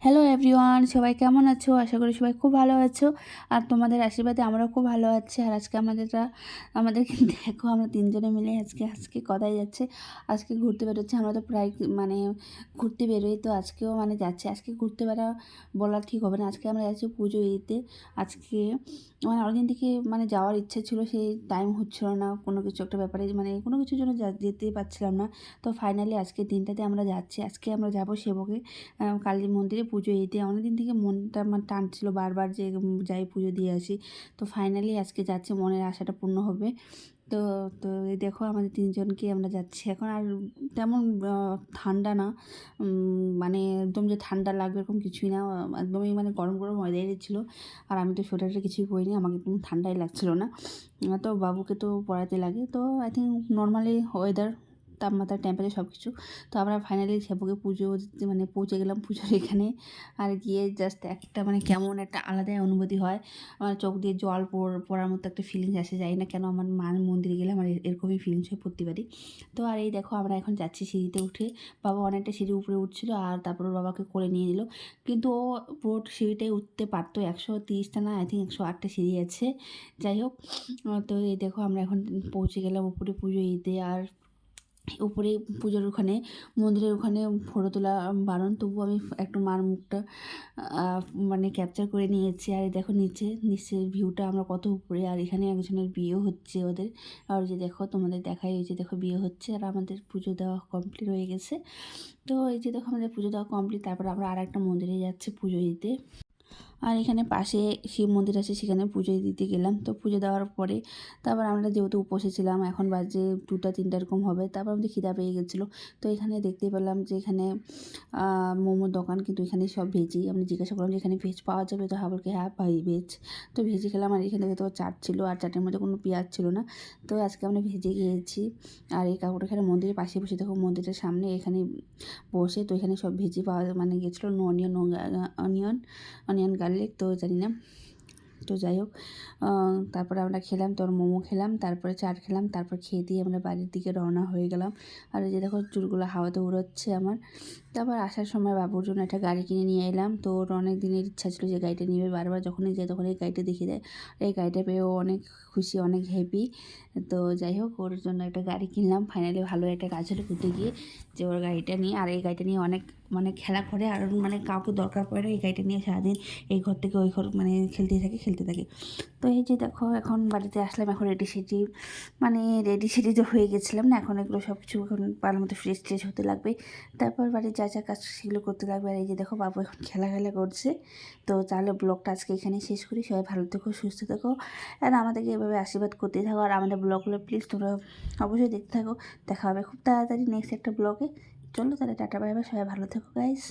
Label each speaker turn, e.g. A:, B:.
A: Hello everyone সবাই কেমন আছো? আশা করি সবাই খুব ভালো আছো। আর তোমাদের আশীর্বাদে আমরাও খুব ভালো আছি। আর আজকে আমাদেরটা আমাদেরকে দেখো, আমরা তিনজনে মিলে আজকে আজকে কথাই যাচ্ছে? আজকে ঘুরতে বেরোচ্ছে। আমরা তো প্রায় মানে ঘুরতে বেরোই, তো আজকেও মানে যাচ্ছে। আজকে ঘুরতে বেরো বলা ঠিক হবে না। আজকে আমরা যাচ্ছি পুজো দিতে। আজকে মানে অনেকদিন থেকে মানে যাওয়ার ইচ্ছে ছিল, সেই টাইম হচ্ছিল না। কোনো কিছু একটা ব্যাপারে মানে কোনো কিছুর জন্য যেতে পারছিলাম না। তো ফাইনালি আজকে দিনটাতে আমরা যাচ্ছি। আজকে আমরা যাব সেবকে কালী মন্দিরে পুজো দিতে। অনেকদিন থেকে মনটা আমার টানছিল বারবার যে যাই পুজো দিয়ে আসি। তো ফাইনালি আজকে যাচ্ছে, মনের আশাটা পূর্ণ হবে। তো তো এই দেখো আমাদের তিনজনকে আমরা যাচ্ছি। এখন আর তেমন ঠান্ডা না। মানে একদম যে ঠান্ডা লাগবে এরকম কিছুই না। একদমই মানে গরম গরম ওয়েদারই ছিল। আর আমি তো সোয়েটারটা কিছুই পরিনি, আমাকে একদম ঠান্ডাই লাগছিল না। তো বাবুকে তো পড়াতে লাগে। তো আই থিঙ্ক নর্মালি ওয়েদার তাপমাত্রা টেম্পারেচার সব কিছু তো আমরা ফাইনালি সেবকে পুজো মানে পৌঁছে গেলাম পুজোর এখানে। আর গিয়ে জাস্ট একটা মানে কেমন একটা আলাদাই অনুভূতি হয়। আমার চোখ দিয়ে জল পড় পড়ার মতো একটা ফিলিংস আসে যাই না কেন আমার মার মন্দিরে গেলে আমার এরকমই ফিলিংস হয় প্রতিবারই। তো আর এই দেখো, আমরা এখন যাচ্ছি সিঁড়িতে উঠে। বাবা অনেকটা সিঁড়ি উপরে উঠছিল, আর তারপর বাবাকে করে নিয়ে নিল। কিন্তু ও পুরো সিঁড়িটাই উঠতে পারতো, একশো তিরিশটা না আই থিঙ্ক একশো আটটা সিঁড়ি আছে। যাই হোক, তো এই দেখো, আমরা এখন পৌঁছে গেলাম উপরে পুজো ঈদে আর উপরে পুজোর ওখানে, মন্দিরের ওখানে ফটো তোলা বারণ। তবু আমি একটু মার মুখটা মানে ক্যাপচার করে নিয়েছি। আর দেখো নিচে নিচের ভিউটা আমরা কত উপরে। আর এখানে একজনের বিয়ে হচ্ছে ওদের। আর যে দেখো তোমাদের দেখাই, ওই যে দেখো বিয়ে হচ্ছে। আর আমাদের পুজো দেওয়া কমপ্লিট হয়ে গেছে। তো এই যে দেখো আমাদের পুজো দেওয়া কমপ্লিট তারপর আমরা আর একটা মন্দিরে যাচ্ছি পুজো দিতে। আর এখানে পাশে শিব মন্দির আছে, সেখানে পুজো দিতে গেলাম। তো পুজো দেওয়ার পরে তারপর আমরা যেহেতু উপসে ছিলাম, এখন বাজে দুটা, তিনটা এরকম হবে, তারপর আমাদের খিদা পেয়ে গেছিল। তো এখানে দেখতে পেলাম যে এখানে মোমোর দোকান, কিন্তু এখানে সব ভেজি আমি জিজ্ঞাসা করলাম যে এখানে ভেজ পাওয়া যাবে? তো হাবলকে হ্যাঁ পাই ভেজ তো ভেজে খেলাম, আর এখানে তো চাট ছিল, আর চাটের মধ্যে কোনো পেঁয়াজ ছিল না। তো আজকে আমরা ভেজে খেয়েছি আর এই কাকুটা এখানে মন্দিরের পাশে বসে, দেখো মন্দিরের সামনে এখানে বসে, তো এখানে সব ভেজি পাওয়া মানে গেছিল অনিয়ন অনিয়ন অনিয়ন, গার্লিক তো জানি না তো যাই হোক তারপরে আমরা খেলাম, তোর মোমো খেলাম, তারপরে চাট খেলাম, তারপর খেয়ে দিয়ে আমরা বাড়ির দিকে রওনা হয়ে গেলাম। আর যে দেখো চুলগুলো হাওয়াতে উড়োচ্ছে আমার। তারপর আসার সময় বাবুর জন্য একটা গাড়ি কিনে নিয়ে এলাম। তো ওর অনেক দিনের ইচ্ছা ছিল যে গাড়িটা নিবে, বারবার যখনই যায় তখন এই গাড়িটা দেখিয়ে দেয়। এই গাড়িটা পেয়ে ও অনেক খুশি, অনেক হ্যাপি তো যাই হোক, ওর জন্য একটা গাড়ি কিনলাম। ফাইনালি ভালো একটা কাজ হলো ঘুরতে গিয়ে যে ওর গাড়িটা নিয়ে। আর এই গাড়িটা নিয়ে অনেক মানে খেলা করে। আর মানে কাউকে দরকার পড়ে এই গাড়িটা নিয়ে সারাদিন এই ঘর থেকে ওই ঘর মানে খেলতেই থাকে খেলতে থাকে। তো এই যে দেখো, এখন বাড়িতে আসলাম, এখন রেডি সেডি মানে রেডি সেডি তো হয়ে গেছিলাম না, এখন এগুলো সব কিছু এখন পালার মতো ফ্রেশ ট্রেশ হতে লাগবে। তারপর বাড়ির যা যা কাজ সেগুলো করতে লাগবে। আর এই যে দেখো, বাবু এখন খেলা খেলা করছে। তো তাহলে ব্লগটা আজকে এখানেই শেষ করি। সবাই ভালো থেকো, সুস্থ থেকো। আর আমাদেরকে এভাবে আশীর্বাদ করতে থাকো। আর আমাদের ব্লগগুলো প্লিজ তোমরা অবশ্যই দেখতে থাকো। দেখা হবে খুব তাড়াতাড়ি নেক্সট একটা ব্লগে। চলো তাহলে টাটা বাই সবাই ভালো থেকো গাইস